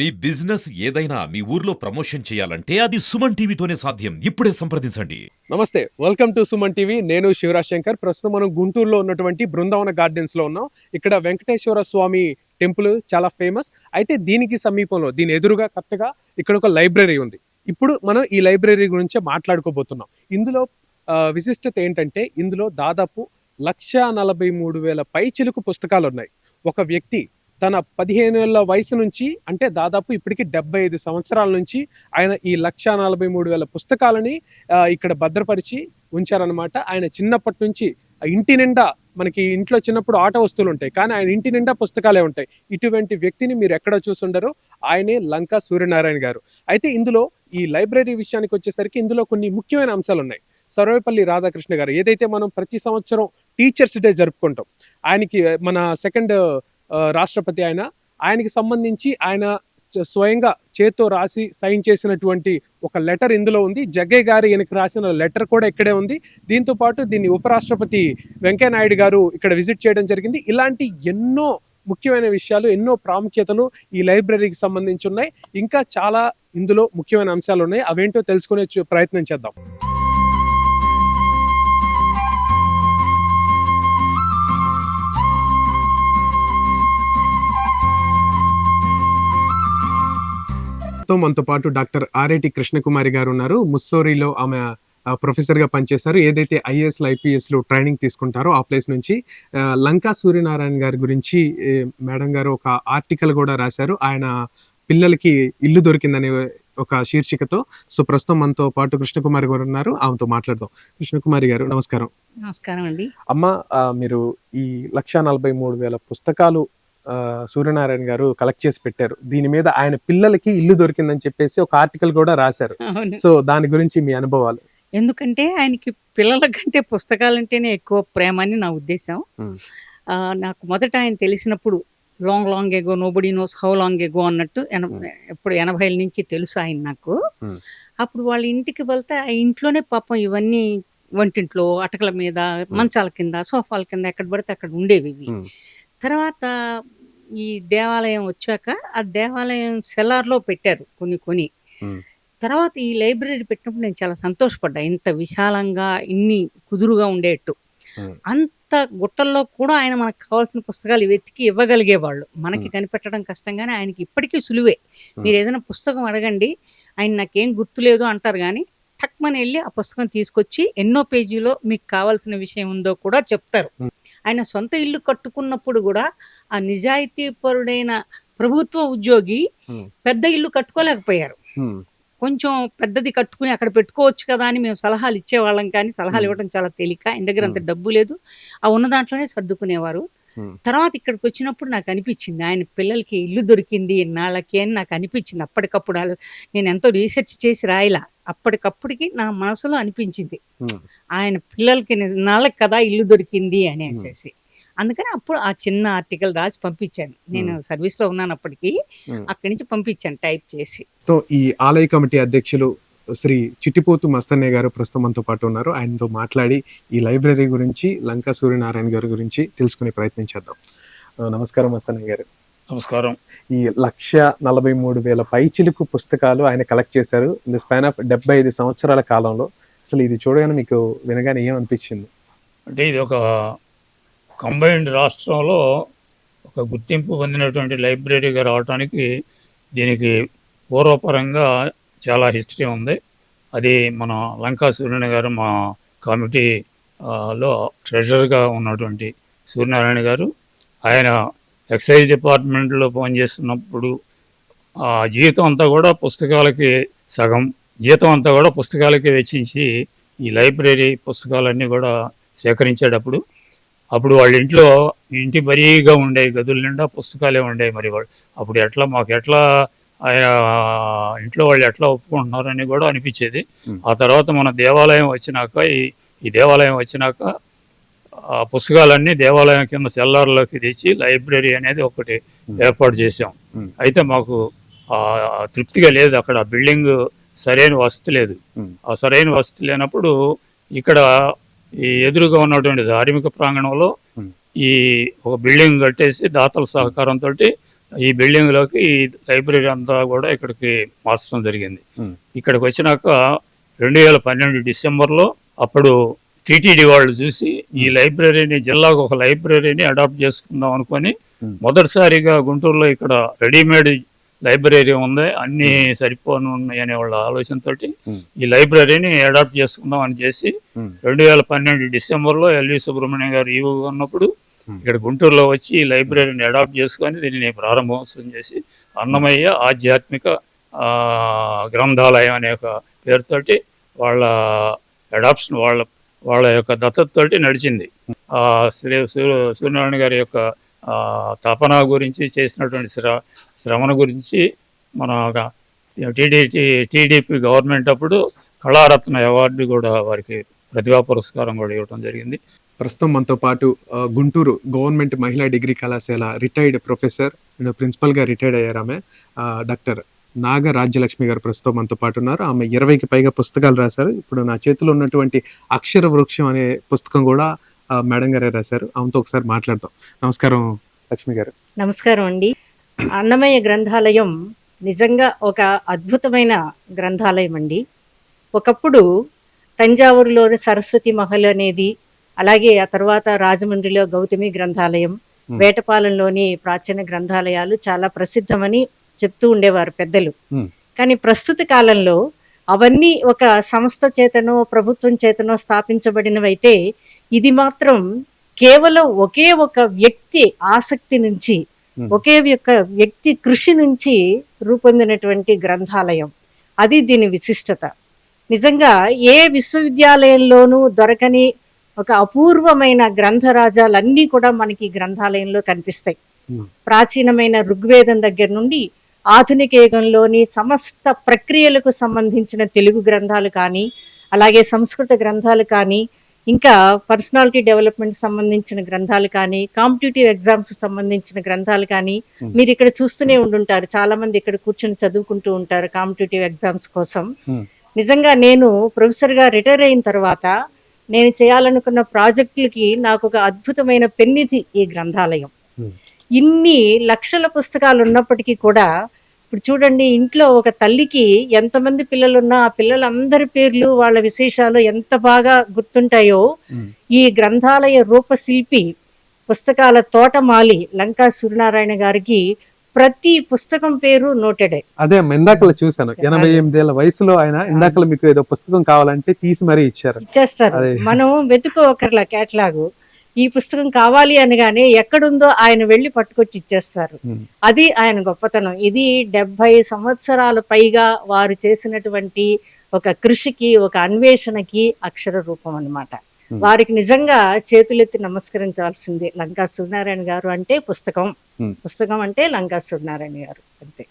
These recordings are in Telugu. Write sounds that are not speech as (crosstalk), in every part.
మీ బిజినెస్ ఏదైనా మీ ఊర్లో ప్రమోషన్ చేయాలంటే అది సుమన్ టీవీతోనే సాధ్యం. ఇప్పుడే సంప్రదించండి. నమస్తే వెల్కమ్ టు సుమన్ టీవీ. నేను శివరాజ్ శంకర్. ప్రస్తుతం మనం గుంటూరులో ఉన్నటువంటి బృందావన గార్డెన్స్లో ఉన్నాం. ఇక్కడ వెంకటేశ్వర స్వామి టెంపుల్ చాలా ఫేమస్. అయితే దీనికి సమీపంలో దీని ఎదురుగా కరెక్ట్గా ఇక్కడ ఒక లైబ్రరీ ఉంది. ఇప్పుడు మనం ఈ లైబ్రరీ గురించి మాట్లాడుకోబోతున్నాం. ఇందులో విశిష్టత ఏంటంటే ఇందులో దాదాపు లక్ష నలభై మూడు వేల పైచిలుకు పుస్తకాలు ఉన్నాయి ఒక వ్యక్తి తన పదిహేను ఏళ్ళ వయసు నుంచి అంటే దాదాపు ఇప్పటికి డెబ్బై ఐదు సంవత్సరాల నుంచి ఆయన ఈ లక్ష నలభై మూడు వేల పుస్తకాలని ఇక్కడ భద్రపరిచి ఉంచారనమాట ఆయన చిన్నప్పటి నుంచి ఇంటి నిండా మనకి ఇంట్లో చిన్నప్పుడు ఆట వస్తువులు ఉంటాయి కానీ ఆయన ఇంటి నిండా పుస్తకాలే ఉంటాయి. ఇటువంటి వ్యక్తిని మీరు ఎక్కడ చూసుండరు ఆయనే లంకా సూర్యనారాయణ గారు. అయితే ఇందులో ఈ లైబ్రరీ విషయానికి వచ్చేసరికి ఇందులో కొన్ని ముఖ్యమైన అంశాలు ఉన్నాయి. సర్వేపల్లి రాధాకృష్ణ గారు ఏదైతే మనం ప్రతి సంవత్సరం టీచర్స్ డే జరుపుకుంటాం ఆయనకి మన సెకండ్ రాష్ట్రపతి ఆయన ఆయనకి సంబంధించి ఆయన స్వయంగా చేత్తో రాసి సైన్ చేసినటువంటి ఒక లెటర్ ఇందులో ఉంది. జగ్గయ్య గారు ఈయనకి రాసిన లెటర్ కూడా ఇక్కడే ఉంది. దీంతో పాటు దీన్ని ఉపరాష్ట్రపతి వెంకయ్య నాయుడు గారు ఇక్కడ విజిట్ చేయడం జరిగింది. ఇలాంటి ఎన్నో ముఖ్యమైన విషయాలు ఎన్నో ప్రాముఖ్యతలు ఈ లైబ్రరీకి సంబంధించి ఉన్నాయి. ఇంకా చాలా ఇందులో ముఖ్యమైన అంశాలు ఉన్నాయి. అవేంటో తెలుసుకునే ప్రయత్నం చేద్దాం. తో మనతో పాటు డాక్టర్ ఆర్ఏటి కృష్ణకుమారి గారు ఉన్నారు. ముస్సోరిలో ఆమె ప్రొఫెసర్గా పనిచేశారు. ఏదైతే ఐఏఎస్ ఐపీఎస్లో ట్రైనింగ్ తీసుకుంటారో ఆ ప్లేస్ నుంచి లంకా సూర్యనారాయణ గారి గురించి మేడం గారు ఒక ఆర్టికల్ కూడా రాశారు. ఆయన పిల్లలకి ఇల్లు దొరికిందనే ఒక శీర్షికతో. సో ప్రస్తుతం మనతో పాటు కృష్ణకుమారి గారు ఉన్నారు. ఆమెతో మాట్లాడదాం. కృష్ణకుమారి గారు నమస్కారం. నమస్కారం అండి. అమ్మ మీరు ఈ లక్ష నలభై మూడు వేల పుస్తకాలు సూర్యనారాయణ గారు కలెక్ట్ చేసి పెట్టారు. దీని మీద ఆయన పిల్లలకి ఇల్లు దొరికిందని చెప్పేసి ఒక ఆర్టికల్ కూడా రాశారు. సో దాని గురించి మీ అనుభవాలు? ఎందుకంటే ఆయనకి పిల్లల కంటే పుస్తకాలంటేనే ఎక్కువ ప్రేమ అని నా ఉద్దేశం. నాకు మొదట ఆయన తెలిసినప్పుడు long long ago nobody knows how long ago అన్నట్టు ఎప్పుడు ఎనభైల నుంచి తెలుసు ఆయన నాకు. అప్పుడు వాళ్ళ ఇంటికి వెళ్తే ఆ ఇంట్లోనే పాపం ఇవన్నీ వంటింట్లో అటకల మీద మంచాల కింద సోఫాల కింద ఎక్కడ పడితే అక్కడ ఉండేవి ఇవి. తర్వాత ఈ దేవాలయం వచ్చాక ఆ దేవాలయం సెల్లార్లో పెట్టారు కొన్ని కొని Hmm. తర్వాత ఈ లైబ్రరీ పెట్టినప్పుడు నేను చాలా సంతోషపడ్డా ఇంత విశాలంగా ఇన్ని కుదురుగా ఉండేట్టు. అంత గుట్టల్లో కూడా ఆయన మనకు కావాల్సిన పుస్తకాలు వెతికి ఇవ్వగలిగేవాళ్ళు మనకి. కనిపెట్టడం కష్టంగానే ఆయనకి ఇప్పటికీ సులువే మీరు ఏదైనా పుస్తకం అడగండి ఆయన నాకేం గుర్తులేదు అంటారు కానీ టక్మని వెళ్ళి ఆ పుస్తకం తీసుకొచ్చి ఎన్నో పేజీలో మీకు కావాల్సిన విషయం ఉందో కూడా చెప్తారు. ఆయన సొంత ఇల్లు కట్టుకున్నప్పుడు కూడా ఆ నిజాయితీపరుడైన ప్రభుత్వ ఉద్యోగి. పెద్ద ఇల్లు కట్టుకోలేకపోయారు. కొంచెం పెద్దది కట్టుకుని అక్కడ పెట్టుకోవచ్చు కదా అని మేము సలహాలు ఇచ్చేవాళ్ళం కానీ సలహాలు. ఇవ్వడం చాలా తేలిక ఆయన దగ్గర అంత డబ్బు లేదు ఆ ఉన్న దాంట్లోనే సర్దుకునేవారు. తర్వాత ఇక్కడికి వచ్చినప్పుడు నాకు అనిపించింది ఆయన పిల్లలకి ఇల్లు దొరికింది ఇన్నాళ్ళకి అని నాకు అనిపించింది అప్పటికప్పుడు నేను ఎంతో రీసెర్చ్ చేసి రాయలా. అప్పటికప్పటికి నా మనసులో అనిపించింది. ఆయన పిల్లలకి నాళ్ళకి కదా ఇల్లు దొరికింది అనేసేసి. అందుకని అప్పుడు ఆ చిన్న ఆర్టికల్ రాసి పంపించాను. నేను సర్వీస్లో ఉన్నాను అప్పటికి. అక్కడి నుంచి పంపించాను టైప్ చేసి. సో ఈ ఆలయ కమిటీ అధ్యక్షులు శ్రీ చిట్టిపోతు మస్తన్నయ్య గారు ప్రస్తుతం మనతో పాటు ఉన్నారు. ఆయనతో మాట్లాడి ఈ లైబ్రరీ గురించి లంకా సూర్యనారాయణ గారి గురించి తెలుసుకునే ప్రయత్నం చేద్దాం. నమస్కారం మస్తన్నయ్య గారు. నమస్కారం. ఈ లక్ష నలభై మూడు వేల పైచిలుకు పుస్తకాలు ఆయన కలెక్ట్ చేశారు. ఇన్ ద స్పాన్ ఆఫ్ డెబ్బై ఐదు సంవత్సరాల కాలంలో. అసలు ఇది చూడగానే మీకు వినగానే ఏమనిపించింది? అంటే ఇది ఒక కంబైన్డ్ రాష్ట్రంలో ఒక గుర్తింపు పొందినటువంటి లైబ్రరీగా రావడానికి దీనికి పూర్వపరంగా చాలా హిస్టరీ ఉంది. అది మన లంకా సూర్యనారాయణ గారు మా కమిటీ లో ట్రెజరర్గా ఉన్నటువంటి సూర్యనారాయణ గారు ఆయన ఎక్సైజ్ డిపార్ట్మెంట్లో పనిచేస్తున్నప్పుడు ఆ జీవితం అంతా కూడా పుస్తకాలకి సగం జీతం అంతా కూడా పుస్తకాలకి వెచ్చించి ఈ లైబ్రరీ పుస్తకాలన్నీ కూడా సేకరించేటప్పుడు అప్పుడు వాళ్ళ ఇంట్లో ఇంటి మరీగా ఉండే గదుల నిండా పుస్తకాలే ఉండేవి మరి వాళ్ళు. అప్పుడు ఎట్లా మాకు ఎట్లా ఆయన ఇంట్లో వాళ్ళు ఎట్లా ఒప్పుకుంటున్నారని కూడా అనిపించేది. ఆ తర్వాత మన దేవాలయం వచ్చినాక ఈ ఈ దేవాలయం వచ్చినాక ఆ పుస్తకాలన్నీ దేవాలయం కింద సెల్లార్లోకి తెచ్చి లైబ్రరీ అనేది ఒకటి. ఏర్పాటు చేసాం. అయితే మాకు తృప్తిగా లేదు అక్కడ బిల్డింగ్ సరైన వసతి లేదు. ఆ సరైన వసతి లేనప్పుడు ఇక్కడ ఈ ఎదురుగా ఉన్నటువంటి ధార్మిక ప్రాంగణంలో. ఈ ఒక బిల్డింగ్ కట్టేసి దాతల సహకారంతో ఈ బిల్డింగ్లోకి ఈ లైబ్రరీ అంతా కూడా ఇక్కడికి మార్చడం జరిగింది. ఇక్కడికి వచ్చినాక రెండు వేల పన్నెండు డిసెంబర్లో అప్పుడు టీటీడీ వాళ్ళు చూసి ఈ లైబ్రరీని జిల్లాకు ఒక లైబ్రరీని అడాప్ట్ చేసుకుందాం అనుకొని. మొదటిసారిగా గుంటూరులో ఇక్కడ రెడీమేడ్ లైబ్రరీ ఉంది అన్ని సరిపోను ఉన్నాయి అనే వాళ్ళ ఆలోచనతోటి Hmm. ఈ లైబ్రరీని అడాప్ట్ చేసుకుందాం అని చేసి రెండు వేల పన్నెండు డిసెంబర్లో ఎల్వి సుబ్రహ్మణ్యం గారు ఈవో ఉన్నప్పుడు. ఇక్కడ గుంటూరులో వచ్చి ఈ లైబ్రరీని అడాప్ట్ చేసుకొని దీనిని ప్రారంభోత్సవం చేసి అన్నమయ్య ఆధ్యాత్మిక ఆ, గ్రంథాలయం అనే ఒక పేరుతోటి వాళ్ళ అడాప్షన్ వాళ్ళ వాళ్ళ యొక్క దత్తతతోటి నడిచింది. ఆ శ్రీ సూర్య- సూర్యనారాయణ గారి యొక్క తపన గురించి చేసినటువంటి శ్ర శ్రమణ గురించి మన టీడీటీ టీడీపీ గవర్నమెంట్ అప్పుడు కళారత్న అవార్డు కూడా వారికి ప్రతిభా పురస్కారం కూడా ఇవ్వడం జరిగింది. ప్రస్తుతం మనతో పాటు గుంటూరు గవర్నమెంట్ మహిళా డిగ్రీ కళాశాల retired professor and principal retired అయ్యారు ఆమె డాక్టర్ నాగ రాజ్యలక్ష్మి గారు ప్రస్తుతం మనతో పాటు ఉన్నారు. ఆమె ఇరవైకి పైగా పుస్తకాలు రాశారు. ఇప్పుడు నా చేతిలో ఉన్నటువంటి అక్షర వృక్షం అనే పుస్తకం కూడా మేడం గారే రాశారు. ఆమెతో ఒకసారి మాట్లాడతాం నమస్కారం లక్ష్మి గారు. నమస్కారం అండి. అన్నమయ్య గ్రంథాలయం నిజంగా ఒక అద్భుతమైన గ్రంథాలయం అండి. ఒకప్పుడు తంజావూరులోని సరస్వతి మహల్ అనేది అలాగే ఆ తర్వాత రాజమండ్రిలో గౌతమి గ్రంథాలయం. వేటపాలెంలోని ప్రాచీన గ్రంథాలయాలు చాలా ప్రసిద్ధమని చెప్తూ ఉండేవారు పెద్దలు. కానీ ప్రస్తుత కాలంలో అవన్నీ ఒక సంస్థ చేతనో ప్రభుత్వం చేతనో స్థాపించబడినవైతే ఇది మాత్రం కేవలం ఒకే ఒక వ్యక్తి ఆసక్తి నుంచి. ఒకే యొక్క వ్యక్తి కృషి నుంచి రూపొందినటువంటి గ్రంథాలయం అది దీని విశిష్టత నిజంగా ఏ విశ్వవిద్యాలయంలోనూ దొరకని ఒక అపూర్వమైన గ్రంథరాజాలన్నీ కూడా మనకి గ్రంథాలయంలో కనిపిస్తాయి. ప్రాచీనమైన ఋగ్వేదం దగ్గర నుండి ఆధునిక యుగంలోని సమస్త ప్రక్రియలకు సంబంధించిన తెలుగు గ్రంథాలు కానీ అలాగే సంస్కృత గ్రంథాలు కానీ ఇంకా పర్సనాలిటీ డెవలప్మెంట్ సంబంధించిన గ్రంథాలు కానీ కాంపిటేటివ్ ఎగ్జామ్స్ సంబంధించిన గ్రంథాలు కానీ. మీరు ఇక్కడ చూస్తూనే ఉండుంటారు చాలా మంది ఇక్కడ కూర్చొని చదువుకుంటూ ఉంటారు కాంపిటేటివ్ ఎగ్జామ్స్ కోసం. నిజంగా నేను ప్రొఫెసర్గా రిటైర్ అయిన తర్వాత నేను చేయాలనుకున్న ప్రాజెక్టులకి నాకు ఒక అద్భుతమైన పెన్నిధి ఈ గ్రంథాలయం. ఇన్ని లక్షల పుస్తకాలు ఉన్నప్పటికీ కూడా ఇప్పుడు చూడండి ఇంట్లో ఒక తల్లికి ఎంతమంది పిల్లలు ఉన్నా ఆ పిల్లలందరి పేర్లు వాళ్ళ విశేషాలు ఎంత బాగా గుర్తుంటాయో. ఈ గ్రంథాలయ రూపశిల్పి పుస్తకాల తోటమాలి లంకా సూర్యనారాయణ గారికి ప్రతి పుస్తకం పేరు నోటెడే అదే ఇందాకలు చూశాను. ఎనభై ఎనిమిదేళ్ళ వయసులో ఆయన ఇందాకలు మీకు ఏదో పుస్తకం కావాలంటే తీసి మరీ ఇచ్చారు. ఇచ్చేస్తారు. మనం వెతుకోకర్లా కేటలాగు ఈ పుస్తకం కావాలి అనగానే ఎక్కడుందో ఆయన వెళ్ళి పట్టుకొచ్చి ఇచ్చేస్తారు. అది ఆయన గొప్పతనం. ఇది డెబ్బై సంవత్సరాల పైగా వారు చేసినటువంటి ఒక కృషికి ఒక అన్వేషణకి అక్షర రూపం అన్నమాట. Hmm. వారికి నిజంగా చేతులెత్తి నమస్కరించాల్సిందే. లంకా సూర్యనారాయణ గారు అంటే పుస్తకం. పుస్తకం అంటే లంకా సూర్యనారాయణ గారు అంతే.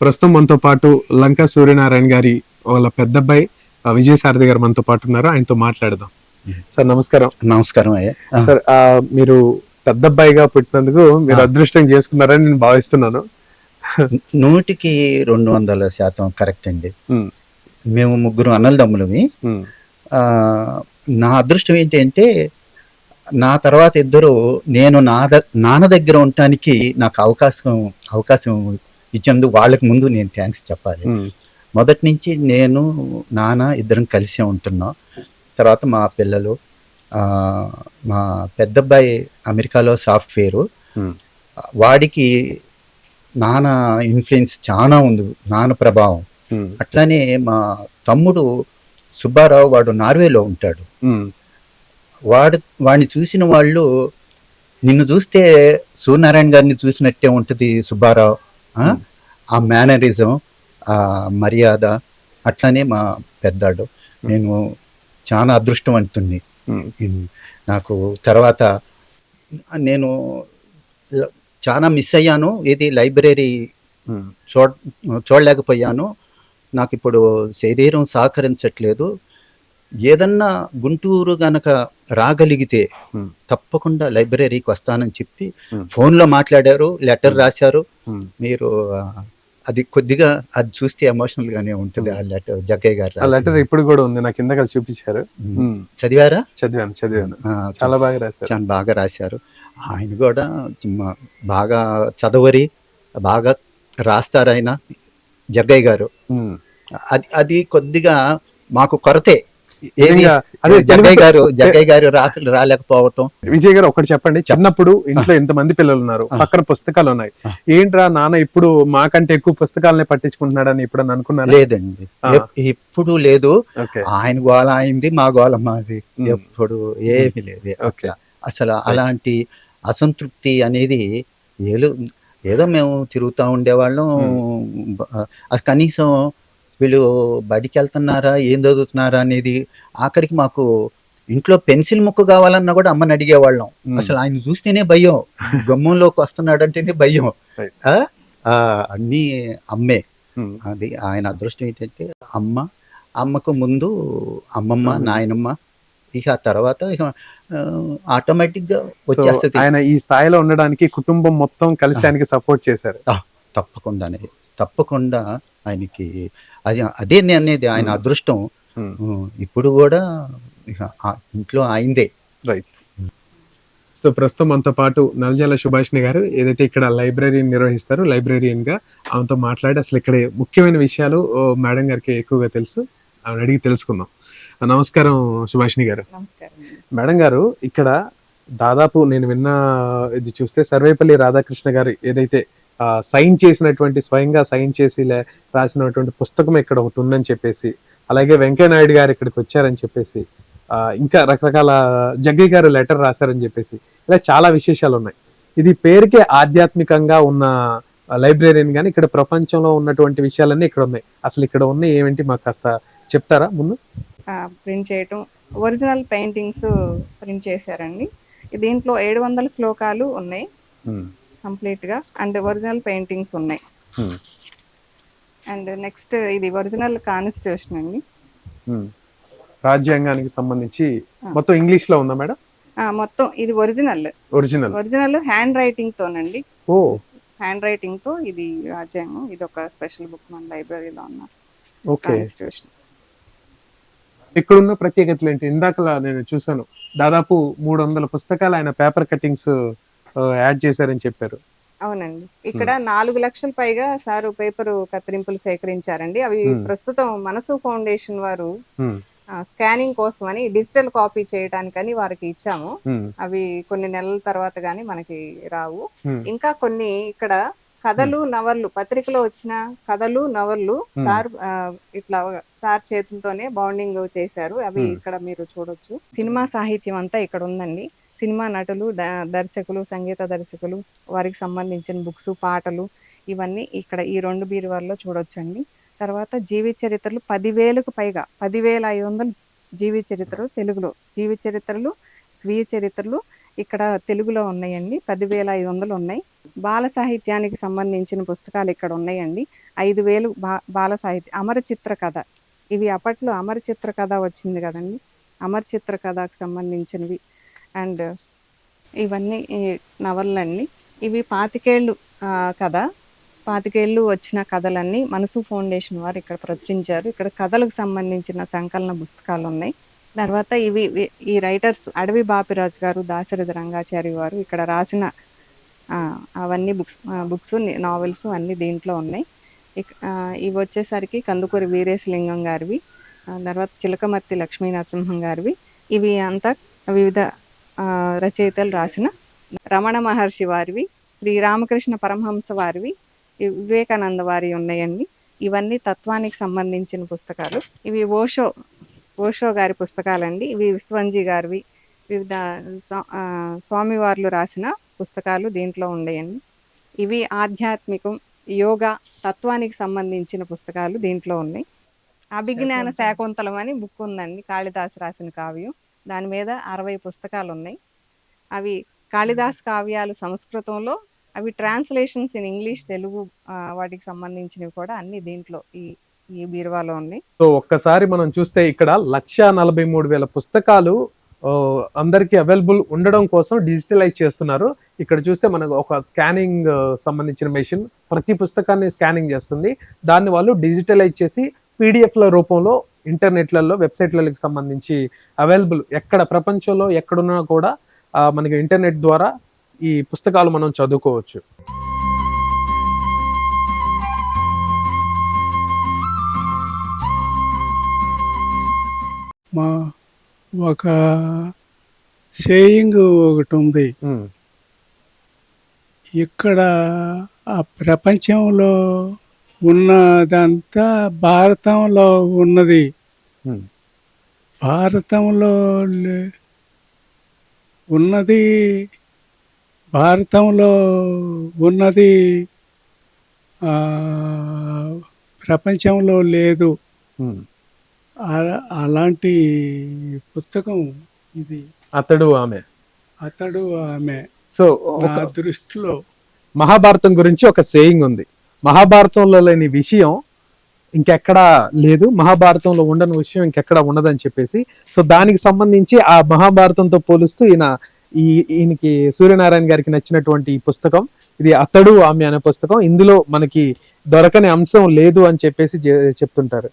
ప్రస్తుతం మనతో పాటు లంకా సూర్యనారాయణ గారి వాళ్ళ పెద్దబ్బాయి విజయసారథి గారు మనతో పాటు ఉన్నారు. ఆయనతో మాట్లాడదాం. సార్ నమస్కారం. నమస్కారం అయ్యా. సార్ మీరు పెద్దబ్బాయిగా పుట్టినందుకు మీరు. అదృష్టం చేసుకున్నారని నేను భావిస్తున్నాను. నూటికి రెండు వందల శాతం కరెక్ట్ అండి. ఉమ్, మేము ముగ్గురు అన్నలదమ్ములమి ఉమ్, ఆ, నా అదృష్టం ఏంటి అంటే నా తర్వాత ఇద్దరు నేను నా నాన్న దగ్గర ఉండటానికి నాకు అవకాశం అవకాశం ఇచ్చినందుకు వాళ్ళకి ముందు నేను థ్యాంక్స్ చెప్పాలి. మొదటి నుంచి నేను నాన్న ఇద్దరం కలిసే ఉంటున్నాం. తర్వాత మా పిల్లలు మా పెద్దబ్బాయి అమెరికాలో సాఫ్ట్వేరు. వాడికి నాన్న ఇన్ఫ్లుయెన్స్ చాలా ఉంది నాన్న ప్రభావం. అట్లానే మా తమ్ముడు సుబ్బారావు వాడు నార్వేలో ఉంటాడు. వాడు వాడిని చూసిన వాళ్ళు నిన్ను చూస్తే సూర్యనారాయణ గారిని చూసినట్టే ఉంటుంది సుబ్బారావు. ఆ? మేనరిజం ఆ మర్యాద అట్లానే మా పెద్దాడు. నేను చాలా అదృష్టవంతుణ్ణి. నాకు తర్వాత నేను చాలా మిస్ అయ్యాను. ఇది లైబ్రరీ చూడ చూడలేకపోయాను. నాకు ఇప్పుడు శరీరం సహకరించట్లేదు. ఏదన్నా గుంటూరు గనక రాగలిగితే. తప్పకుండా లైబ్రరీకి వస్తానని చెప్పి. ఫోన్లో మాట్లాడారు లెటర్ రాశారు. మీరు అది కొద్దిగా అది చూస్తే ఎమోషనల్ గానే ఉంటుంది ఆ లెటర్ జగ్గయ్య గారు ఆ లెటర్. ఇప్పుడు కూడా ఉంది నాకు ఇందాక చూపించారు చదివారా చదివాను చదివాను చాలా బాగా రాశారు చాలా బాగా రాశారు ఆయన కూడా బాగా చదవరి బాగా రాస్తారు ఆయన జగ్గయ్య గారు. అది అది కొద్దిగా మాకు కొరతే జగ్గయ్య గారు జగ్గయ్య గారు రాలేకపోవటం. విజయ్ గారు ఒకటి చెప్పండి. చిన్నప్పుడు ఇంట్లో ఎంతమంది పిల్లలు ఉన్నారు. పక్కన పుస్తకాలు ఉన్నాయి. ఏంట్రా నాన్న ఇప్పుడు మాకంటే ఎక్కువ పుస్తకాలనే పట్టించుకుంటున్నాడని ఇప్పుడు అనుకున్నారు? లేదండి. ఆ. ఎప్- ఇప్పుడు లేదు. ఆయన గోల అయింది మా గోల మాది. ఎప్పుడు ఏమీ లేదు. ఓకే. అసలు అలాంటి అసంతృప్తి అనేది ఏదో ఏదో మేము తిరుగుతూ ఉండేవాళ్ళం. కనీసం వీళ్ళు బడికి వెళ్తున్నారా ఏం చదువుతున్నారా అనేది ఆఖరికి మాకు ఇంట్లో పెన్సిల్ ముక్క కావాలన్నా కూడా అమ్మని అడిగేవాళ్ళం. అసలు ఆయన చూస్తేనే భయం. (laughs) గమ్మంలోకి వస్తున్నాడు అంటేనే భయం అన్నీ అమ్మే. అది ఆయన అదృష్టం ఏంటంటే అమ్మ అమ్మకు ముందు అమ్మమ్మ. నాయనమ్మ ఇక ఆ తర్వాత ఇక ఆటోమేటిక్గా వచ్చేస్తుంది. ఆయన ఈ స్థాయిలో ఉండడానికి కుటుంబం మొత్తం కలిసి. ఆయనకి సపోర్ట్ చేశారు. తప్పకుండానే. తప్పకుండా ఆయనకి అది అదే నేను అనేది ఆయన Hmm. అదృష్టం. ఉమ్, ఇప్పుడు కూడా ఇంట్లో ఆయనదే రైట్ సో ప్రస్తుతం మనతో పాటు నల్జాల సుభాష్ని గారు ఏదైతే ఇక్కడ లైబ్రరీ నిర్వహిస్తారో లైబ్రరీయన్గా ఆమెతో మాట్లాడి అసలు ఇక్కడ ముఖ్యమైన విషయాలు ఓ, మేడం గారికి ఎక్కువగా తెలుసు. ఆమెను అడిగి తెలుసుకుందాం. ఆ, నమస్కారం సుభాష్ని గారు. నమస్కారం. మేడం గారు ఇక్కడ దాదాపు నేను విన్న ఇది చూస్తే సర్వేపల్లి రాధాకృష్ణ గారు ఏదైతే సైన్ చేసినటువంటి స్వయంగా సైన్ చేసి లే- రాసినటువంటి పుస్తకం ఇక్కడ ఒకటి ఉందని చెప్పేసి అలాగే వెంకయ్య నాయుడు గారు ఇక్కడికి వచ్చారని చెప్పేసి ఆ, ఇంకా రకరకాల జగ్గయ్య గారు లెటర్ రాశారని చెప్పేసి ఇలా చాలా విశేషాలు ఉన్నాయి. ఇది పేరుకే ఆధ్యాత్మికంగా ఉన్న లైబ్రరీని కానీ ఇక్కడ ప్రపంచంలో ఉన్నటువంటి విషయాలన్నీ ఇక్కడ ఉన్నాయి. అసలు ఇక్కడ ఉన్న ఏమిటి మాకు కాస్త చెప్తారా ముందు? ప్రింట్ చేయటం. ఒరిజినల్ పెయింటింగ్స్ ప్రింట్ చేశారండి. దీంట్లో ఏడు వందల శ్లోకాలు ఉన్నాయి. కంప్లీట్గా అండ్ ఒరిజినల్ పెయింటింగ్స్ ఉన్నాయి. అండ్ నెక్స్ట్ ఇది ఒరిజినల్ కాన్స్టిట్యూషన్ అండి. రాజ్యాంగానికి సంబంధించి. మొత్తం ఇంగ్లీష్లో ఉందా మేడం? ఆ, మొత్తం ఇది original. Original. Original handwriting తోనండి ఓ. హ్యాండ్ రైటింగ్తో ఇది రాజ్యాంగం. ఇది ఒక స్పెషల్ బుక్ మన లైబ్రరీలో ఉన్న ఓకే. ఇక్కడ ఉన్న ప్రత్యేకతలు ఏంటి? ఇందాకలా నేను చూసాను దాదాపు మూడు వందల పుస్తకాలు ఆయన పేపర్ కటింగ్స్ యాడ్ చేశారని చెప్పారు. అవునండి. ఇక్కడ నాలుగు లక్షల పైగా సారు పేపర్ కత్తిరింపులు సేకరించారండి. అవి. ప్రస్తుతం మనసు ఫౌండేషన్ వారు స్కానింగ్ కోసం అని డిజిటల్ కాపీ చేయడానికని వారికి ఇచ్చాము. అవి కొన్ని నెలల తర్వాత గానీ మనకి రావు. ఇంకా కొన్ని ఇక్కడ కథలు నవళ్ళు పత్రికలో వచ్చిన కథలు నవళ్ళు. సార్ ఇట్లా సార్ చేతులతోనే బౌండింగ్ చేశారు. అవి. ఇక్కడ మీరు చూడొచ్చు. సినిమా సాహిత్యం అంతా ఇక్కడ ఉందండి. సినిమా నటులు దర్శకులు సంగీత దర్శకులు వారికి సంబంధించిన బుక్స్ పాటలు ఇవన్నీ ఇక్కడ ఈ రెండు బీరువాల్లో చూడొచ్చండి. తర్వాత జీవి చరిత్రలు పదివేలకు పైగా పదివేల ఐదు వందలు జీవి చరిత్రలు తెలుగులో. జీవి చరిత్రలు స్వీయ చరిత్రలు ఇక్కడ తెలుగులో ఉన్నాయండి పదివేల ఐదు వందలు ఉన్నాయి. బాల సాహిత్యానికి సంబంధించిన పుస్తకాలు ఇక్కడ ఉన్నాయండి. ఐదు వేలు బా బాల సాహిత్యం అమర చిత్ర కథ. ఇవి అప్పట్లో అమర చిత్ర కథ వచ్చింది కదండి. అమర చిత్ర కథకు సంబంధించినవి. అండ్ ఇవన్నీ నవలలన్నీ ఇవి పాతికేళ్ళు కథ. పాతికేళ్ళు వచ్చిన కథలన్నీ మనసు ఫౌండేషన్ వారు ఇక్కడ ప్రచురించారు. ఇక్కడ కథలకు సంబంధించిన సంకలన పుస్తకాలు ఉన్నాయి తర్వాత ఇవి ఈ రైటర్స్ అడవి బాపిరాజు గారు దాశరథి రంగాచారి వారు ఇక్కడ రాసిన అవన్నీ బుక్స్ బుక్స్ నావెల్స్ అన్నీ దీంట్లో ఉన్నాయి. ఇవి వచ్చేసరికి కందుకూరి వీరేశలింగం గారివి తర్వాత చిలకమర్తి లక్ష్మీ నరసింహం గారివి. ఇవి అంతా వివిధ రచయితలు రాసిన రమణ మహర్షి వారివి శ్రీరామకృష్ణ పరమహంస వారివి వివేకానంద వారి ఉన్నాయండి. ఇవన్నీ తత్వానికి సంబంధించిన పుస్తకాలు. ఇవి ఓషో ఓషో గారి పుస్తకాలండి. ఇవి విశ్వంజీ గారివి. వివిధ స్వామివార్లు రాసిన పుస్తకాలు దీంట్లో ఉన్నాయండి ఇవి ఆధ్యాత్మికం యోగా తత్వానికి సంబంధించిన పుస్తకాలు దీంట్లో ఉన్నాయి. అభిజ్ఞాన శాకుంతలం అని బుక్ ఉందండి. కాళిదాసు రాసిన కావ్యం. దాని మీద అరవై పుస్తకాలు ఉన్నాయి అవి కాళిదాస్ కావ్యాలు సంస్కృతంలో అవి ట్రాన్స్లేషన్స్ ఇన్ ఇంగ్లీష్ తెలుగు వాటికి సంబంధించినవి కూడా అన్ని దీంట్లో ఈ ఈ బీరువాలో ఉన్నాయి. సో ఒక్కసారి మనం చూస్తే ఇక్కడ లక్ష నలభై మూడు వేల పుస్తకాలు అందరికీ అవైలబుల్ ఉండడం కోసం డిజిటలైజ్ చేస్తున్నారు. ఇక్కడ చూస్తే మనకు ఒక స్కానింగ్ సంబంధించిన మెషిన్ ప్రతి పుస్తకాన్ని స్కానింగ్ చేస్తుంది. దాన్ని వాళ్ళు డిజిటలైజ్ చేసి పీడిఎఫ్ల రూపంలో ఇంటర్నెట్లలో వెబ్సైట్లకి సంబంధించి అవైలబుల్ ఎక్కడ ప్రపంచంలో ఎక్కడున్నా కూడా మనకి ఇంటర్నెట్ ద్వారా ఈ పుస్తకాలు మనం చదువుకోవచ్చు. మా ఒక సేయింగ్ ఒకటి ఉంది. ఇక్కడ ఆ ప్రపంచంలో ఉన్నదంతా భారతంలో ఉన్నది. భారతంలో లే- ఉన్నది భారతంలో ఉన్నది ప్రపంచంలో లేదు. అలాంటి పుస్తకం ఇది. అతడు ఆమె. అతడు ఆమె. సో దృష్టిలో మహాభారతం గురించి ఒక సేయింగ్ ఉంది. మహాభారతంలో లేని విషయం ఇంకెక్కడా లేదు. మహాభారతంలో ఉండని విషయం ఇంకెక్కడా ఉండదని చెప్పేసి. సో దానికి సంబంధించి ఆ మహాభారతంతో పోలుస్తూ ఈయన ఈ ఈయనకి సూర్యనారాయణ గారికి నచ్చినటువంటి ఈ పుస్తకం. ఇది అతడు ఆమె అనే పుస్తకం. ఇందులో మనకి దొరకని అంశం లేదు అని చెప్పేసి చెప్తుంటారు.